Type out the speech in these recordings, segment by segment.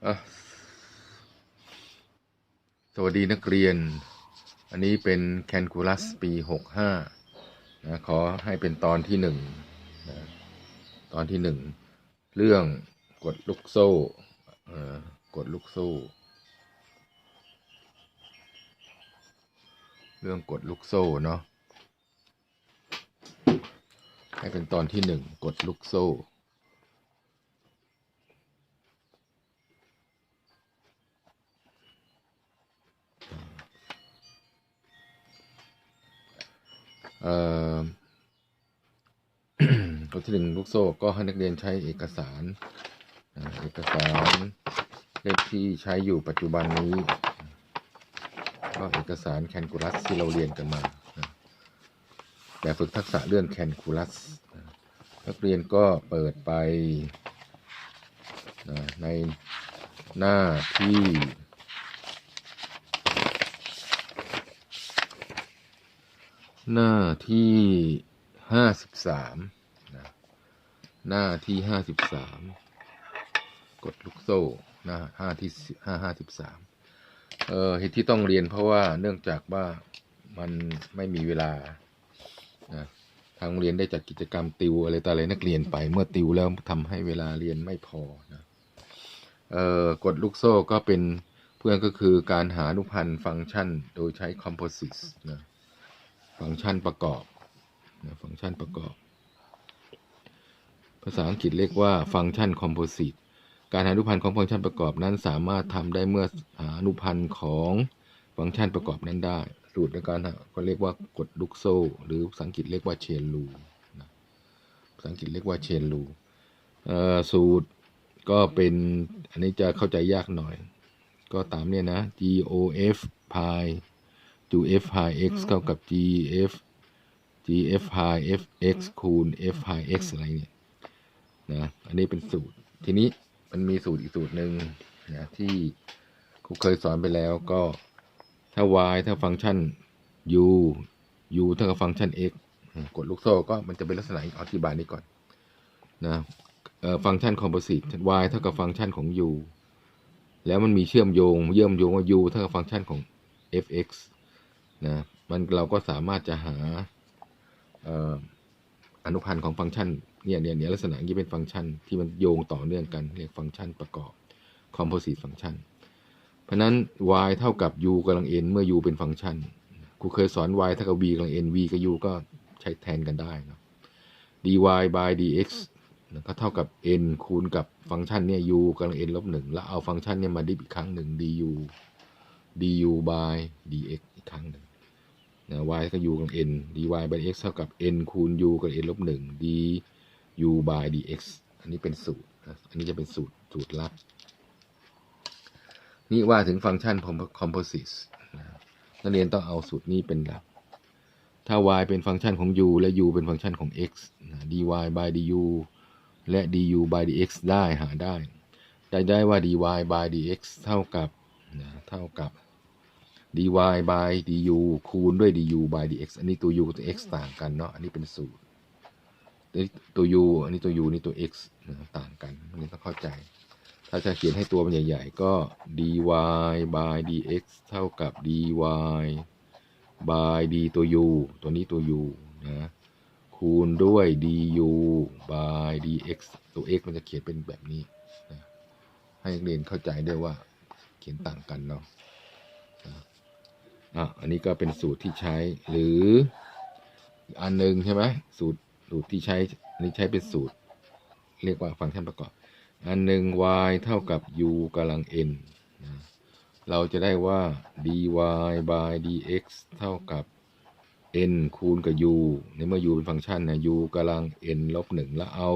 สวัสดีนักเรียน อันนี้เป็นแคนคูลัสปีหกห้านะขอให้เป็นตอนที่หนึ่งนะตอนที่หนึ่งเรื่องกดลูกโซ่เอ่อกดลูกโซ่ เรื่องกดลูกโซ่เนาะให้เป็นตอนที่หนึ่งกดลูกโซ่ ข้อที่หนึ่งลูกโซ่ก็ให้นักเรียนใช้เอกสารอ่าเอกสารเลขที่ใช้อยู่ปัจจุบันนี้ ก็เอกสารแคนคูลัสที่เราเรียนกันมาแบบฝึกทักษะเรื่องแคนคูลัสนักเรียนก็เปิดไปในหน้าที่ หน้าที่ห้าสิบสามนะหน้าที่ห้าสิบสามกดลูกโซ่หน้าห้าที่ห้าห้าสิบสามเอ่อเหตุที่ต้องเรียนเพราะว่าเนื่องจากว่ามันไม่มีเวลานะทางโรงเรียนได้จัดกิจกรรมติวอะไรต่ออะไรนักเรียนไป เมื่อติวแล้วทำให้เวลาเรียนไม่พอนะเอ่อกดลูกโซ่ก็เป็นเพื่อนก็คือการหาอนุพันธ์ฟังก์ชันโดยใช้ composites นะ ฟังก์ชันประกอบนะฟังก์ชันประกอบ ภาษาอังกฤษเรียกว่าฟังก์ชันคอมโพสิตการหาอนุพันธ์ของฟังก์ชันประกอบนั้นสามารถทำได้เมื่อหาอนุพันธ์ของฟังก์ชันประกอบนั้นได้ สูตรในการก็เรียกว่ากดลูกโซ่ หรือภาษาอังกฤษเรียกว่าเชนลูนะภาษาอังกฤษเรียกว่าเชนลูสูตรก็เป็นอันนี้จะเข้าใจยากหน่อย ก็ตามเนี่ยนะ G O F pi f pi x เท่ากับ g f g f pi f x คูณ f pi x อะไรเนี่ยนะอันนี้เป็นสูตร ทีนี้มันมีสูตรอีกสูตรหนึ่งนะที่ครูเคยสอนไปแล้วก็ถ้า y ถ้าฟังก์ชัน u u เท่ากับฟังก์ชัน x กดลูกโซ่ก็มันจะเป็นลักษณะอธิบายนี้ก่อนนะเอ่อฟังก์ชันคอมโพสิต y เท่ากับฟังก์ชันของ u แล้วมันมีเชื่อมโยงเชื่อมโยงว่า u เท่ากับฟังก์ชันของ f(x) นะมันเราก็สามารถจะหาอนุพันธ์ของฟังก์ชันเนี่ยเนี่ยเนี่ยลักษณะนี้เป็นฟังก์ชันที่มันโยงต่อเนื่องกันเรียกฟังก์ชันประกอบ composite function เพราะนั้น y เท่ากับ u กำลัง n เมื่อ u เป็นฟังก์ชันครูเคยสอน y เท่ากับ v กำลัง n v กับ u ก็ใช้แทนกันได้นะ dy by dx ก็เท่ากับ n คูณกับฟังก์ชันเนี่ย u กำลัง n ลบหนึ่งแล้วเอาฟังก์ชันเนี่ยมาดิฟอีกครั้งหนึ่ง du du by dx อีกครั้งหนึ่ง นะ y ก็ u กับ n dy by x เท่ากับ n คูณ u กับ n ลบหนึ่ง du by dx อันนี้เป็นสูตรนะอันนี้จะเป็นสูตรสูตรลับ นี่ว่าถึงฟังก์ชัน composite นะนักเรียนต้องเอาสูตรนี้เป็นหลัก ถ้า y เป็นฟังก์ชันของ u และ u เป็นฟังก์ชันของ x นะ dy by du และ du by dx ได้หาได้ ได้ได้ว่า dy by dx เท่ากับนะเท่ากับ dy by du คูณด้วย du by dx อันนี้ตัว u กับตัว x ต่างกันเนาะ อันนี้เป็นสูตร ตัว u อันนี้ตัว u นี่ตัว x ต่างกันอันนี้ต้องเข้าใจ ถ้าจะเขียนให้ตัวมันใหญ่ๆ ก็ dy by dx เท่ากับ dy by d ตัว u ตัวนี้ตัว u นะ คูณด้วย du by dx ตัว x มันจะเขียนเป็นแบบนี้นะให้เรียนเข้าใจด้วยว่าเขียนต่างกันเนาะ อะอันนี้ก็เป็นสูตรที่ใช้ หรืออันหนึ่งใช่ไหมสูตรสูตรที่ใช้อันนี้ใช้เป็นสูตร เรียกว่าฟังก์ชันประกอบ อันหนึ่ง y เท่ากับ u กำลัง n นะเราจะได้ว่า dy by dx เท่ากับ n คูณกับ u ในเมื่อ u เป็นฟังก์ชันนะ u กำลัง n ลบหนึ่งแล้วเอา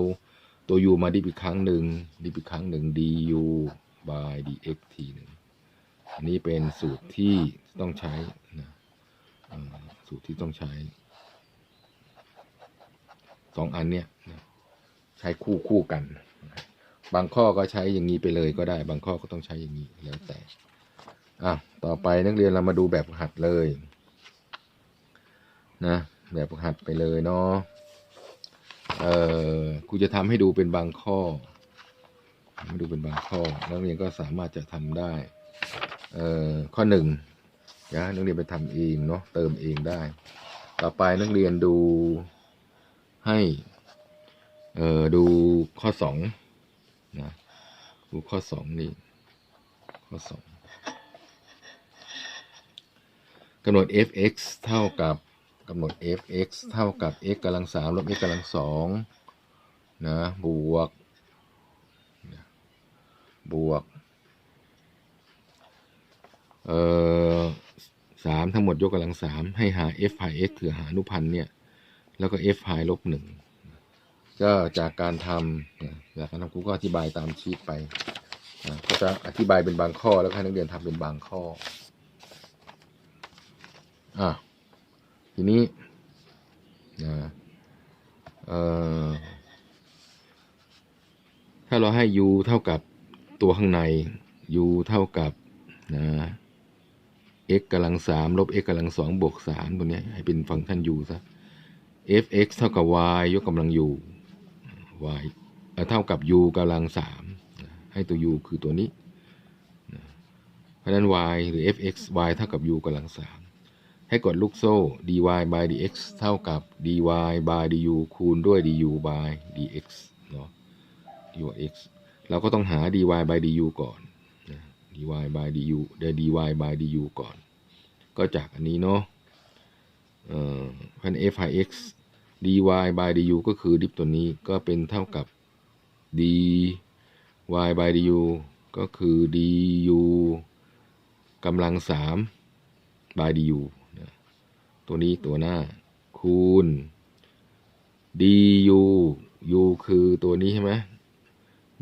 ตัว u มาดิบอีกครั้งหนึ่งดิบอีกครั้งหนึ่ง du by dx ทีหนึ่งอันนี้เป็นสูตรที่ ต้องใช้นะสูตรที่ต้องใช้สองอันเนี้ยใช้คู่คู่กัน บางข้อก็ใช้อย่างนี้ไปเลยก็ได้ บางข้อก็ต้องใช้อย่างนี้แล้วแต่อะต่อไปนักเรียนเรามาดูแบบหัดเลยนะแบบหัดไปเลยเนาะเออครูจะทำให้ดูเป็นบางข้อมาดูเป็นบางข้อนักเรียนก็สามารถจะทำได้ เอ่อข้อหนึ่ง นะนักเรียนไปทำเองเนาะเติมเองได้ ต่อไปนักเรียนดูให้เอ่อดูข้อสองนะดูข้อสองนี่ข้อสองกำหนด f(x) เท่ากับกำหนด f(x) เท่ากับ x กำลังสามลบ x กำลังสองนะบวกบวกเอ่อ สามทั้งหมดยกกำลังสามให้หา f พาย x คือหาอนุพันธ์เนี่ย แล้วก็ f พายลบหนึ่งก็จากการทำจากการทำครูก็อธิบายตามชีตไปก็จะอธิบายเป็นบางข้อแล้วให้นักเรียนทำเป็นบางข้ออะทีนี้นะเอ่อถ้าเราให้ u เท่ากับตัวข้างใน u เท่ากับนะ x กำลังสามลบ x กำลังสองบวกสามตัวนี้ให้เป็นฟังก์ชัน u ซะ f(x) เท่ากับ y ยกกำลัง u y เท่ากับ u กำลังสามให้ตัว u คือตัวนี้ เพราะนั้น y หรือ f(x) y เท่ากับ u กำลังสามให้กดลูกโซ่ dy by dx เท่ากับ dy by du คูณด้วย du by dx เนาะ du x เราก็ต้องหา dy by du ก่อน dy by du เดี๋ยว dy by du ก่อน ก็จากอันนี้เนาะเอ่อพัน f i x dy by du ก็คือดิฟตัวนี้ก็เป็นเท่ากับ dy by du ก็คือ du กำลังสาม by du นะตัวนี้ตัวหน้า คูณ du u คือตัวนี้ใช่ไหม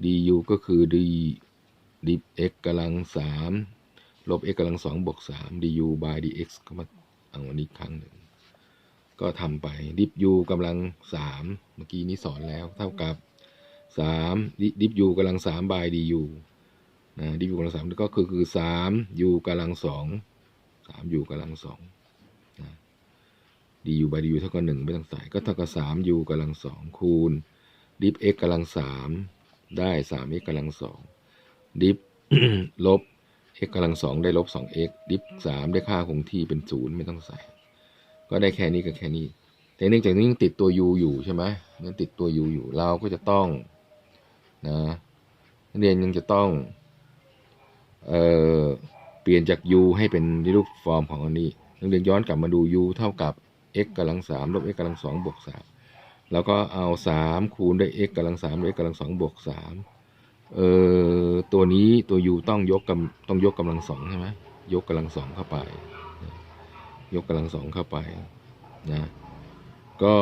du ก็คือ d ดิฟ x กำลังสามลบ x กำลังสองบวกสาม du by dx ก็มาเอาอันนี้ครั้งหนึ่ง ก็ทำไปดิฟ u กำลังสามเมื่อกี้นี้สอนแล้วเท่ากับสามดิฟ u กำลังสาม by du นะดิฟ u กำลังสามก็คือคือสาม u กำลังสองสาม u กำลังสองนะ du by du เท่ากับหนึ่งไม่ต้องใส่ก็เท่ากับสาม u กำลังสองคูณดิฟ x กำลังสามได้สาม x กำลังสอง ดิฟลบ x กำลังสองได้ลบสอง x ดิฟสามได้ค่าคงที่เป็นศูนย์ไม่ต้องใส่ ก็ได้แค่นี้กับแค่นี้ แต่เนื่องจากนี้ยังติดตัว u อยู่ใช่ไหมยังติดตัว u อยู่เราก็จะต้องนะนักเรียนยังจะต้องเอ่อเปลี่ยนจาก u ให้เป็นรูปฟอร์มของอันนี้นักเรียนย้อนกลับมาดู u เท่ากับ x กำลังสามลบ x กำลังสองบวกสามแล้วก็เอาสามคูณด้วย x กำลังสามลบ x กำลังสองบวกสาม เอ่อตัวนี้ตัว u ต้องยกกำต้องยกกำลังสองใช่ไหมยกกำลังสองเข้าไป ยกกำลังสองเข้าไปนะก็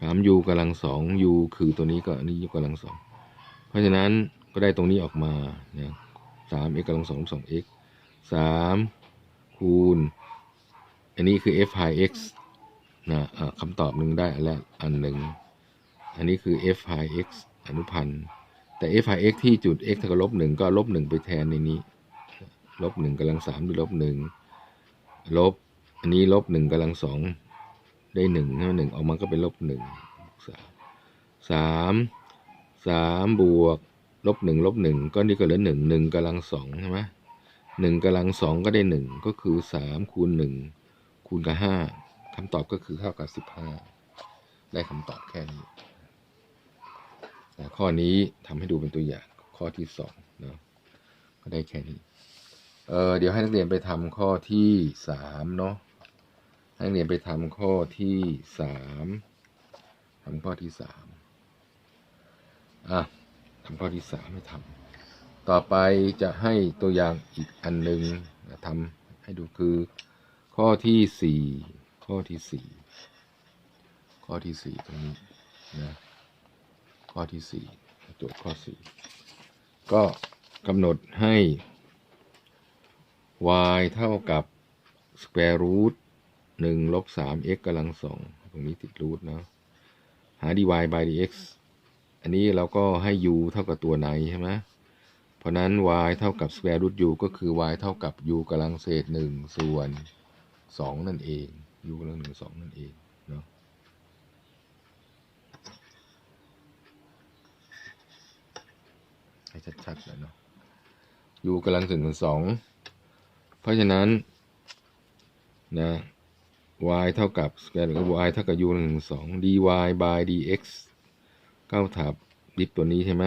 สามยูกำลังสองยูคือตัวนี้ก็อันนี้ยกกำลังสองเพราะฉะนั้นก็ได้ตรงนี้ออกมานี่ยสามเอ็กกำลังสองสองเอ็กสามคูณ อันนี้คือ f i x นะคำตอบหนึ่งได้อันแรกอันหนึ่ง อันนี้คือ f high x อนุพันธ์แต่ f high x ที่จุด x เท่ากับลบหนึ่งก็ลบหนึ่งไปแทนในนี้ ลบหนึ่งกำลังสามด้วยลบหนึ่งลบ อันนี้ลบหนึ่งกำลังสองได้หนึ่งใช่ไหมหนึ่งออกมาก็เป็นลบหนึ่งสามสามบวกลบหนึ่งลบหนึ่งก็นี่ก็เหลือหนึ่งหนึ่งกำลังสองใช่ไหมหนึ่งกำลังสองก็ได้หนึ่งก็คือสามคูณหนึ่งคูณกับห้า คำตอบก็คือเท่ากับสิบห้าได้คำตอบแค่นี้แต่ข้อนี้ทำให้ดูเป็นตัวอย่างข้อที่สองเนาะก็ได้แค่นี้เออเดี๋ยวให้นักเรียนไปทำข้อที่สามเนาะให้นักเรียนไปทำข้อที่สามทำข้อที่สามอะทำข้อที่สามให้ทำต่อไปจะให้ตัวอย่างอีกอันหนึ่งทำให้ดูคือข้อที่สี่ ข้อที่สี่ข้อที่สี่ตรงนี้นะข้อที่สี่โจทย์ข้อสี่ก็กำหนดให้ y เท่ากับ square root หนึ่งลบสาม x กำลังสองตรงนี้ติดรูทนะหา dy by dx อันนี้เราก็ให้ u เท่ากับตัวในใช่ไหมเพราะนั้น y เท่ากับ square root u ก็คือ y เท่ากับ u กำลังเศษหนึ่งส่วนสองนั่นเอง ยูกำลังหนึ่งสองนั่นเองเนาะให้ชัดๆหน่อยเนาะยูกำลังหนึ่งสองเพราะฉะนั้นนะ y เท่ากับสแกนหรือ y เท่ากับ u หนึ่งสอง dy by dx เก้าถับดิฟตัวนี้ใช่ไหม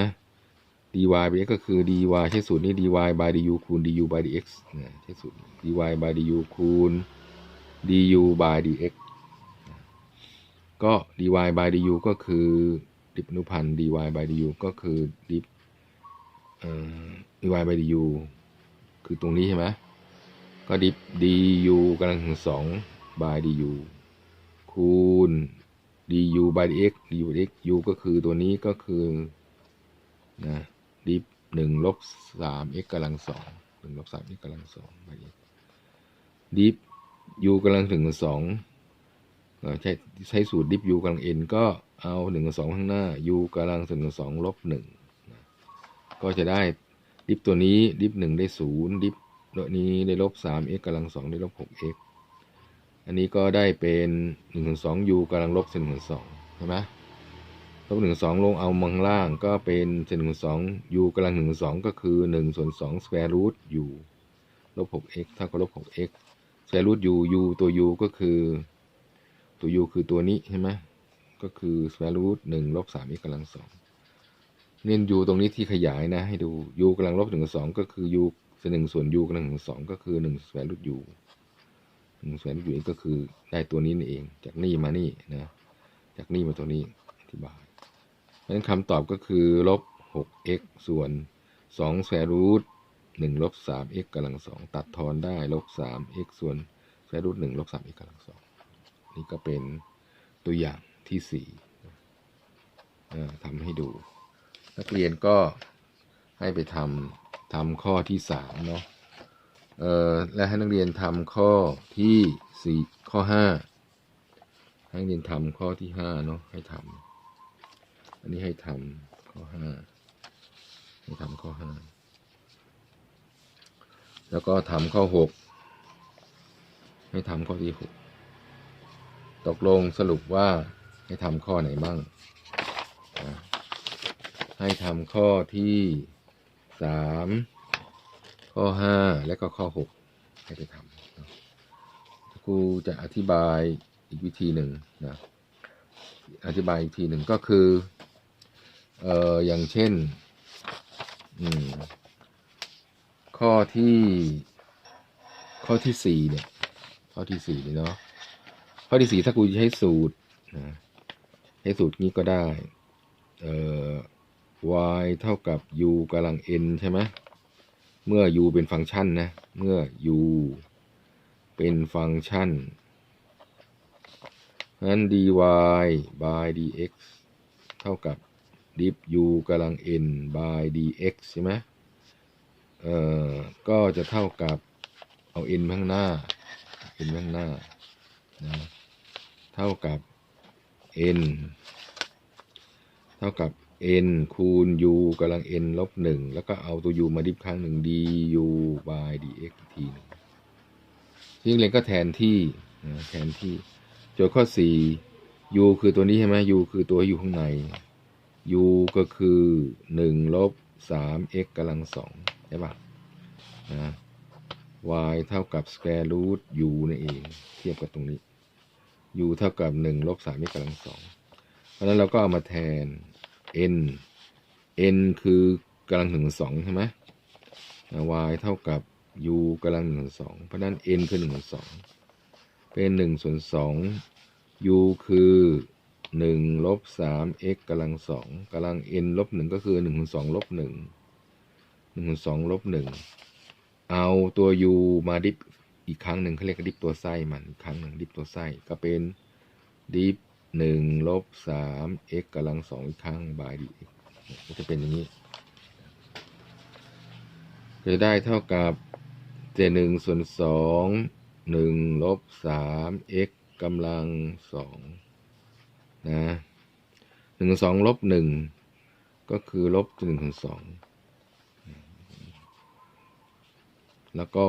dy by x ก็คือ dy ใช้สูตรนี้ dy by du คูณ du by dx นะใช้สูตร dy by du คูณ du by dx ก็ dy by du ก็คือดิฟอนุพันธ์ dy by du ก็คือดิฟเอ่อ dy by du คือตรงนี้ใช่ไหมก็ดิฟ du กำลังถึงสอง by du คูณ du by dx du by dx u ก็คือตัวนี้ก็คือนะดิฟหนึ่งลบสาม x กำลังสองหนึ่งลบสาม x กำลังสอง by dx ดิฟ u กำลังถึงสองเอ่อใช้ใช้สูตรดิฟ u กำลัง n ก็เอาหนึ่งกับสองข้างหน้า u กำลังถึงสองลบหนึ่งก็จะได้ดิฟตัวนี้ดิฟหนึ่งได้ศูนย์ดิฟตัวนี้ได้ลบสาม x กำลังสองได้ลบหก x อันนี้ก็ได้เป็นหนึ่งถึงสอง u กำลังลบเศษหนึ่งถึงสองใช่ไหมลบหนึ่งสองลงเอามังล่างก็เป็นเศษหนึ่งถึงสอง u กำลังหนึ่งถึงสองก็คือหนึ่งส่วนสอง square root u ลบหก x เท่ากับลบหก x สแควร์รูท u u ตัว u ก็คือตัว u คือตัวนี้ใช่ไหมก็คือสแควร์รูทหนึ่งลบสาม x กกำลังสองเน้น u ตรงนี้ที่ขยายนะ ให้ดู u กำลังลบหนึ่งสองก็คือ u ส่วนหนึ่งส่วน u กำลังหนึ่งสองก็คือหนึ่งสแควร์รูท u หนึ่งสแควร์รูท u ก็คือได้ตัวนี้นี่เอง จากนี่มานี่นะ จากนี่มาตัวนี้อธิบายเพราะฉะนั้นคำตอบก็คือลบหก x ส่วนสองสแควร์รูท หนึ่งลบสาม x กำลังสองตัดทอนได้ลบสาม x ส่วนแควร์รูทหนึ่งลบสาม x กำลังสองนี่ก็เป็นตัวอย่างที่สี่อ่าทำให้ดู นักเรียนก็ให้ไปทำทำข้อที่สามเนาะเอ่อและให้นักเรียนทำข้อที่สี่ข้อห้าให้นักเรียนทำข้อที่ห้าเนาะให้ทำอันนี้ให้ทำข้อห้าให้ทำข้อห้า แล้วก็ทำข้อหกให้ทำข้อที่หกตกลงสรุปว่าให้ทำข้อไหนบ้าง ให้ทำข้อที่สามข้อห้าและก็ข้อหกให้ไปทำครูจะอธิบายอีกวิธีหนึ่งนะอธิบายอีกทีหนึ่งก็คือ เอ่อ อย่างเช่น อืม ข้อที่ ข้อที่สี่เนี่ย ข้อที่สี่เนี่เนาะข้อที่สี่ถ้ากูใช้สูตรนะใช้สูตรนี้ก็ได้ เอ่อ y เท่ากับ u กำลัง n ใช่ไหมเมื่อ u เป็นฟังก์ชันนะ เมื่อ u เป็นฟังก์ชันนั้น dy by dx เท่ากับ div u กำลัง n by dx ใช่ไหม เอ่อก็จะเท่ากับเอา n ข้างหน้า n ข้างหน้านะเท่ากับ n เท่ากับ n คูณ u กำลัง n ลบหนึ่งแล้วก็เอาตัว u มาดิฟครั้งหนึ่ง du by dx อีกทีนึ่งที่เรียนก็แทนที่นะแทนที่ โจทย์ข้อ 4 u คือตัวนี้ใช่ไหม u คือตัวอยู่ข้างใน u ก็คือ 1 ลบ 3 x กำลังสอง ใช่ปะนะ y เท่ากับ square root u นั่นเอง เทียบกับตรงนี้ u เท่ากับ1ลบ3 x กำลังสองเพราะนั้นเราก็เอามาแทน n n คือกำลังถึงสองใช่ไหม y เท่ากับ u กำลังหนึ่งสองเพราะนั้น n คือหนึ่งส่วนสองเป็นหนึ่งส่วนสอง u คือหนึ่งลบสาม x กำลังสองกำลัง n ลบหนึ่งก็คือหนึ่งส่วนสองลบหนึ่ง ส่วนสองลบหนึ่งเอาตัว u มาดิฟอีกครั้งหนึ่งเขาเรียกดิฟตัวไส้มันอีกครั้งหนึ่งดิฟตัวไส้ก็เป็นดิฟหนึ่งลบสาม x กำลังสองอีกครั้งบายดีก็จะเป็นอย่างนี้จะได้เท่ากับเจหนึ่งส่วนสองหนึ่งลบสาม x กำลังสองนะหนึ่งสองลบหนึ่งก็คือลบหนึ่งส่วนสอง แล้วก็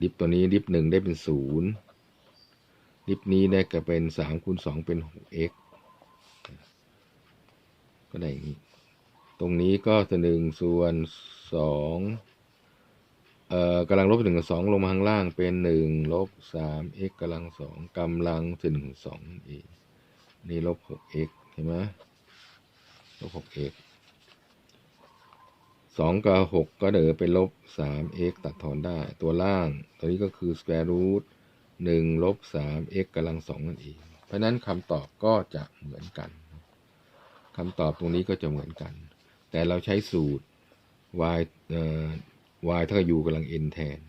ดิฟตัวนี้ดิฟหนึ่งได้เป็นศูนย์ดิฟนี้ได้ก็เป็นสามคูณสองเป็นหกเอ็กก็ได้นี้ ตรงนี้ก็ตัวหนึ่งส่วนสองเอ่อกำลังลบหนึ่งกับสองลงมาข้างล่างเป็นหนึ่งลบสามเอ็กกำลังสองกำลังส่วนหนึ่งสองเองนี่ลบหกเอ็กเห็นไหมลบหกเอ็ก 2 กับ 6 ก็เดอไป็นลบ 3x ตัดถอนได้ ตัวล่างตัวนี้ก็คือ square root 1ลบ 3x กำลัง 2 นั่นเอง เพราะนั้นคำตอบก็จะเหมือนกันคำตอบตรงนี้ก็จะเหมือนกัน แต่เราใช้สูตร y เอ่อ y เท่ากับ u กำลัง n แทน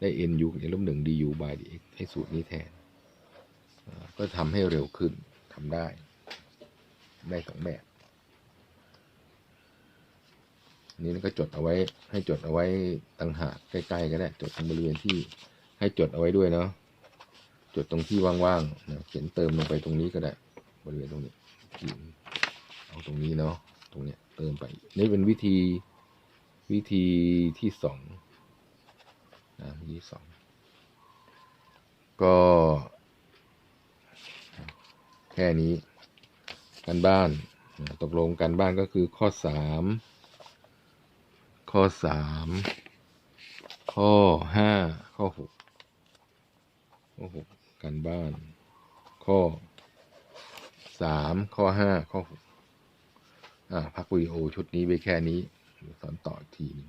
ได้ n u กับ n ลบ 1 du by dx ให้สูตรนี้แทน ก็ทำให้เร็วขึ้นทำได้ ได้สองแบบ นี่ก็จดเอาไว้ ให้จดเอาไว้ต่างหากใกล้ๆก็ได้จดตรงบริเวณที่ให้จดเอาไว้ด้วยเนาะจดตรงที่ว่างๆนะเขียนเติมลงไปตรงนี้ก็ได้ บริเวณตรงนี้ขีดเอาตรงนี้เนาะตรงเนี้ยเติมไป นี่เป็นวิธีวิธีที่สองนะวิธีสองก็แค่นี้การบ้านตกลงการบ้านก็คือข้อสาม ข้อสามข้อห้าข้อหกข้อหกการบ้าน ข้อสามข้อห้าข้อหกอ่าพักวิดีโอชุดนี้ไปแค่นี้สอนต่ออีกทีหนึง